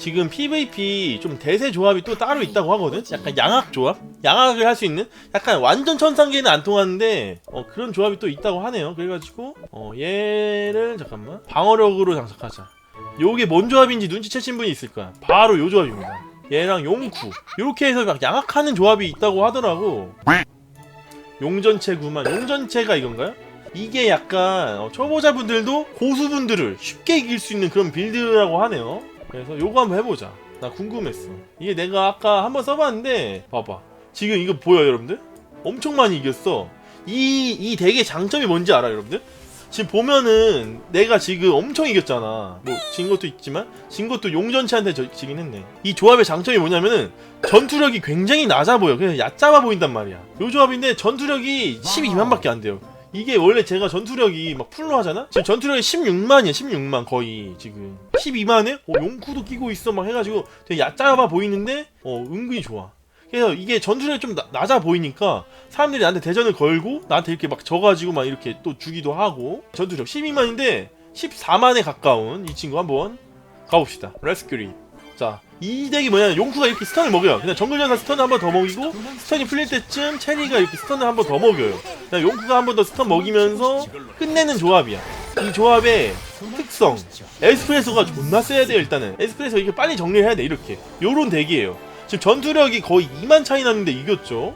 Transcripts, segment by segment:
지금 PVP 좀 대세 조합이 또 따로 있다고 하거든? 약간 양악 조합? 양악을 할 수 있는? 약간 완전 천상계는 안 통하는데 어, 그런 조합이 또 있다고 하네요. 그래가지고 어, 얘를 잠깐만. 방어력으로 장착하자. 요게 뭔 조합인지 눈치채신 분이 있을 거야. 바로 요 조합입니다. 얘랑 용쿠. 요렇게 해서 막 양악하는 조합이 있다고 하더라고. 용전체 구만. 용전체가 이건가요? 이게 약간 어, 초보자분들도 고수분들을 쉽게 이길 수 있는 그런 빌드라고 하네요 그래서 요거 한번 해보자. 나 궁금했어. 이게 내가 아까 한번 써봤는데 봐봐. 지금 이거 보여 여러분들? 엄청 많이 이겼어. 이, 이 덱의 장점이 뭔지 알아 여러분들? 지금 보면은 내가 지금 엄청 이겼잖아. 뭐 진 것도 있지만 진 것도 용전체한테 져- 지긴 했네. 이 조합의 장점이 뭐냐면은 전투력이 굉장히 낮아 보여. 그냥 얕잡아 보인단 말이야. 요 조합인데 전투력이 12만밖에 안 돼요 이게 원래 제가 전투력이 막 풀로 하잖아? 지금 전투력이 16만이야 16만 거의 지금. 12만에? 어, 용쿠도 끼고 있어 막 해가지고 되게 얕잡아 보이는데 어 은근히 좋아. 그래서 이게 전투력이 좀 나- 낮아 보이니까 사람들이 나한테 대전을 걸고 나한테 이렇게 막 져가지고 막 이렇게 또 주기도 하고. 전투력 12만인데 14만에 가까운 이 친구 한번 가봅시다. 레스큐리 자 이 덱이 뭐냐면 용쿠가 이렇게 스턴을 먹여요. 그냥 정글전사 스턴을 한 번 더 먹이고 스턴이 풀릴 때쯤 체리가 이렇게 스턴을 한 번 더 먹여요. 그냥 용쿠가 한 번 더 스턴 먹이면서 끝내는 조합이야. 이 조합의 특성. 에스프레소가 존나 세야 돼요 일단은. 에스프레소 이렇게 빨리 정리를 해야 돼 이렇게. 요런 덱이에요. 지금 전투력이 거의 2만 차이 나는데 이겼죠?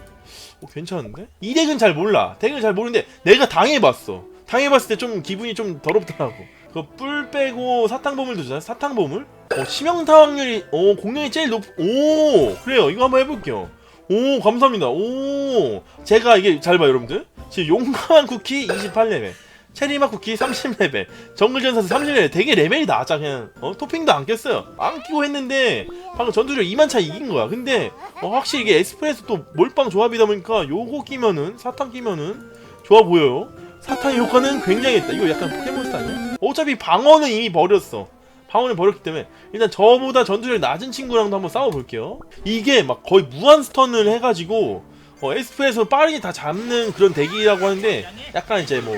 어, 괜찮은데? 이 덱은 잘 몰라. 덱은 잘 모르는데 내가 당해봤어. 당해봤을 때 좀 기분이 좀 더럽더라고 그거 뿔 빼고 사탕 보물도 주잖아 사탕 보물? 어, 치명타 확률이 오 공룡이 제일 높 오! 그래요. 이거 한번 해볼게요. 오 감사합니다. 오! 제가 이게 잘 봐요 여러분들. 지금 용감한 쿠키 28레벨 체리맛 쿠키 30레벨 정글전사스 30레벨 되게 레벨이 낮아 그냥. 어? 토핑도 안 꼈어요. 안 끼고 했는데 방금 전투력 2만 차 이긴 거야. 근데 어, 확실히 이게 에스프레소 또 몰빵 조합이다 보니까 요거 끼면은 사탕 끼면은 좋아 보여요. 사탕의 효과는 굉장했다 이거 약간 포켓몬스터? 어차피 방어는 이미 버렸어. 방어를 버렸기 때문에 일단 저보다 전투력이 낮은 친구랑도 한번 싸워볼게요. 이게 막 거의 무한 스턴을 해가지고 어, 에스프레소 빠르게 다 잡는 그런 덱이라고 하는데 약간 이제 뭐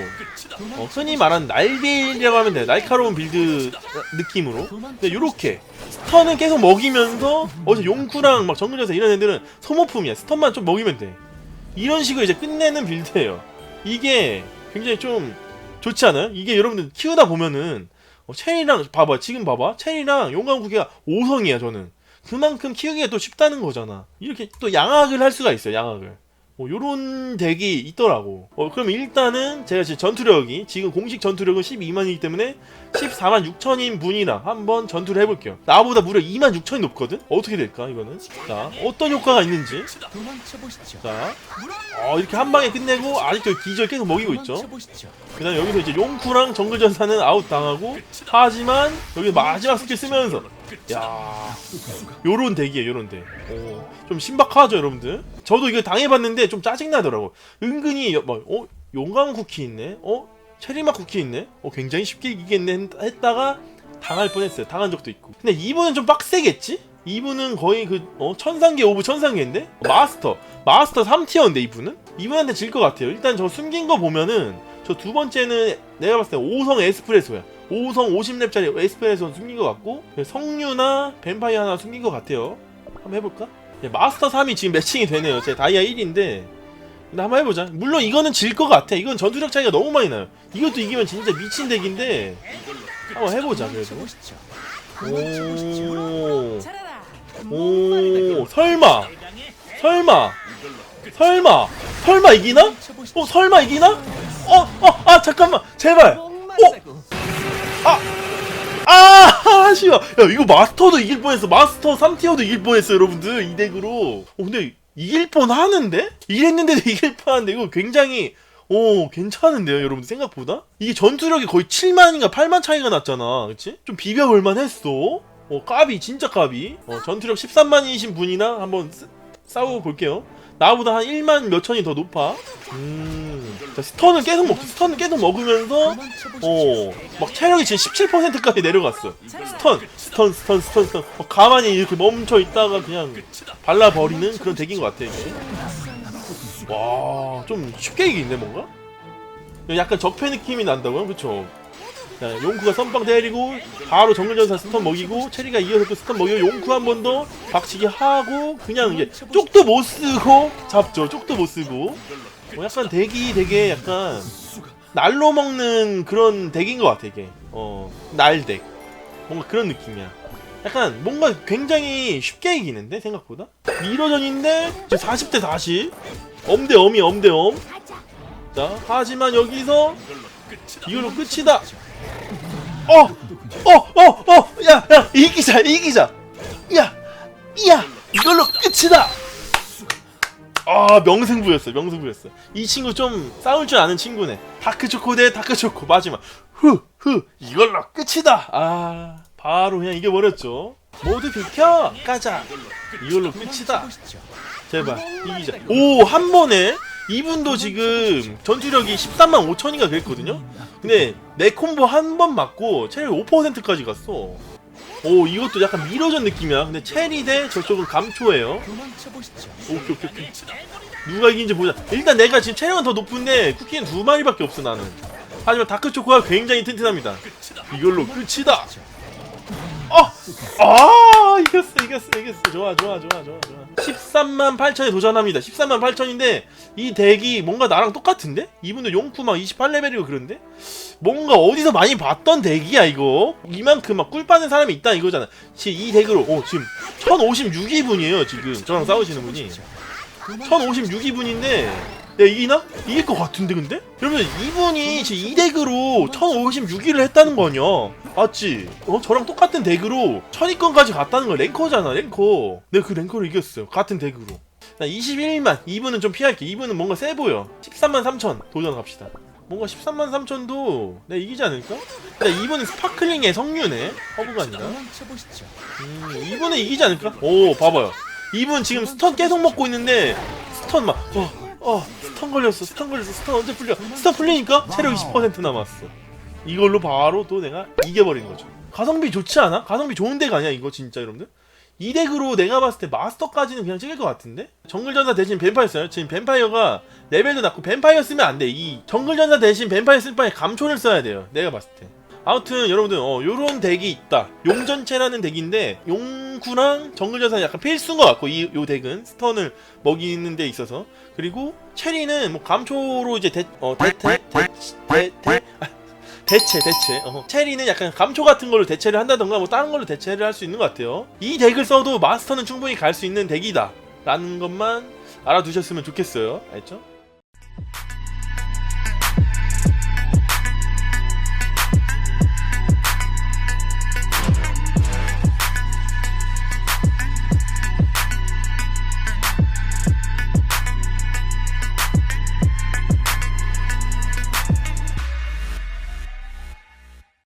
어, 흔히 말하는 날빌이라고 하면 돼요. 날카로운 빌드 느낌으로. 근데 요렇게 스턴은 계속 먹이면서 어제 용쿠랑 막 정글에서 이런 애들은 소모품이야. 스턴만 좀 먹이면 돼. 이런 식으로 이제 끝내는 빌드예요. 이게 굉장히 좀 좋지 않아요? 이게 여러분들 키우다 보면은 어, 체리랑 봐봐 지금 봐봐. 체리랑 용감 구기가 5성이야 저는. 그만큼 키우기가 또 쉽다는 거잖아. 이렇게 또 양악을 할 수가 있어요 양악을 뭐 요런 덱이 있더라고. 어 그럼 일단은 제가 지금 전투력이 지금 공식 전투력은 12만이기 때문에 14만 6천인 분이랑 한번 전투를 해볼게요. 나보다 무려 2만 6천이 높거든? 어떻게 될까 이거는? 자 어떤 효과가 있는지. 자 어, 이렇게 한 방에 끝내고 아직도 기절 계속 먹이고 있죠? 그 다음 여기서 이제 용쿠랑 정글전사는 아웃 당하고 하지만 여기 마지막 스킬 쓰면서. 야 요런 덱이에요 요런 덱좀 신박하죠 여러분들 저도 이거 당해봤는데 좀 짜증나더라고. 은근히 여- 뭐, 어? 용감 쿠키 있네? 어? 체리맛 쿠키 있네? 어 굉장히 쉽게 이기겠네 했- 했다가 당할 뻔했어요. 당한 적도 있고. 근데 이분은 좀 빡세겠지? 이분은 거의 그 어, 천상계 오브 천상계인데? 마스터. 마스터 3티어인데 이분은? 이분한테 질 것 같아요. 일단 저 숨긴 거 보면은 저 두 번째는 내가 봤을 때 5성 에스프레소야. 5성 50렙짜리 에스프레소 숨긴 것 같고 성류나 뱀파이어 하나 숨긴 것 같아요. 한번 해볼까? 네, 마스터 3이 지금 매칭이 되네요. 제 다이아 1인데. 근데 한번 해보자. 물론 이거는 질 것 같아. 이건 전투력 차이가 너무 많이 나요. 이것도 이기면 진짜 미친 덱인데 한번 해보자 그래도. 오, 오 설마. 설마. 설마. 설마 이기나? 어 설마 이기나? 어 어 아 잠깐만. 제발. 어? 아! 아! 아쉬워 야 이거 마스터도 이길 뻔했어. 마스터 3티어도 이길 뻔했어 여러분들. 이 덱으로. 어, 근데 이길 뻔하는데? 이랬는데도 이길 뻔한데 이거 굉장히 오 괜찮은데요 여러분들 생각보다? 이게 전투력이 거의 7만인가 8만 차이가 났잖아 그치? 좀 비벼볼만 했어. 어 까비 진짜 까비. 어, 전투력 13만이신 분이나 한번 쓰- 싸우고 볼게요 나보다 한 1만 몇 천이 더 높아. 음. 자, 스턴을 계속 먹 스턴을 계속 먹으면서 어 막 체력이 지금 17%까지 내려갔어 스턴 스턴 스턴 스턴 스턴. 어, 가만히 이렇게 멈춰 있다가 그냥 발라버리는 그런 덱인 것 같아 이게. 와 좀 쉽게 이기네 뭔가? 약간 적폐 느낌이 난다고요? 그쵸 자, 용쿠가 선빵 때리고 바로 정글전사 스턴 먹이고 체리가 이어서 또 스턴 먹이고 용쿠 한 번 더 박치기 하고 그냥 이제 쪽도 못 쓰고 잡죠. 쪽도 못 쓰고. 뭐 약간 덱이 되게 약간 날로 먹는 그런 덱인 것 같아 이게. 어 날덱. 뭔가 그런 느낌이야. 약간 뭔가 굉장히 쉽게 이기는데 생각보다? 미러전인데 이제 40대 40 엄대 엄이 엄대 엄 자 하지만 여기서 이걸로 끝이다 어! 어! 어! 어! 야! 야! 이기자! 이기자! 야! 야! 이걸로 끝이다! 아 명승부였어 명승부였어 이 친구 좀 싸울 줄 아는 친구네 다크 초코 대 다크 초코 마지막 후 후 이걸로 끝이다 아 바로 그냥 이겨 버렸죠 모두 비켜 가자 이걸로 끝이다 제발 이기자 오 한 번에 이분도 지금 전투력이 13만 5천인가 그랬거든요 근데 내 콤보 한 번 맞고 체력 5%까지 갔어 오 이것도 약간 미러전 느낌이야 근데 체리 대 저쪽은 감초예요 오케이 오케이 오케이 누가 이긴지 보자 일단 내가 지금 체력은 더 높은데 쿠키는 두 마리밖에 없어 나는 하지만 다크초코가 굉장히 튼튼합니다 이걸로 끝이다 어! 아 이겼어 이겼어 이겼어 좋아 좋아 좋아 좋아 좋아 13만 8천에 도전합니다 13만 8천인데 이 덱이 뭔가 나랑 똑같은데? 이분도 용쿠 막 28레벨이고 그런데? 뭔가 어디서 많이 봤던 덱이야 이거 이만큼 막 꿀 빠는 사람이 있다 이거잖아 지금 이 덱으로 오 지금 1056이분이에요 지금 저랑 싸우시는 분이 1056이분인데 내가 이기나? 이길 것 같은데 근데? 여러분 이분이 지금 이 덱으로 1056위를 했다는 거냐 맞지? 어 저랑 똑같은 덱으로 1000위권까지 갔다는 거 랭커잖아 랭커. 내가 그 랭커를 이겼어요 같은 덱으로. 나 21만 이분은 좀 피할게. 이분은 뭔가 세 보여. 13만 3천 도전 갑시다. 뭔가 13만 3천도 내가 이기지 않을까? 근데 이분은 스파클링의 성류네. 허브가 아니라. 음, 이분은 이기지 않을까? 오 봐봐요. 이분 지금 스턴 계속 먹고 있는데 스턴 막 어, 어 스턴 걸렸어 스턴 걸렸어 스턴 언제 풀려 스턴 풀리니까 체력 20% 남았어 이걸로 바로 또 내가 이겨버리는 거죠 가성비 좋지 않아? 가성비 좋은 덱 아니야 이거 진짜 여러분들? 이 덱으로 내가 봤을 때 마스터까지는 그냥 찍을 것 같은데? 정글전사 대신 뱀파이어 써요? 지금 뱀파이어가 레벨도 낮고 뱀파이어 쓰면 안 돼. 이 정글전사 대신 뱀파이어 쓸 바에 감초를 써야 돼요. 내가 봤을 때. 아무튼 여러분들 어 요런 덱이 있다. 용전체라는 덱인데 용구랑 정글전사 약간 필수인 것 같고 이 요 덱은 스턴을 먹이는 데 있어서 그리고 체리는 뭐 감초로 이제 대 어대대대대 대체 대체 어. 체리는 약간 감초 같은 걸로 대체를 한다던가 뭐 다른 걸로 대체를 할 수 있는 것 같아요 이 덱을 써도 마스터는 충분히 갈 수 있는 덱이다 라는 것만 알아두셨으면 좋겠어요 알죠?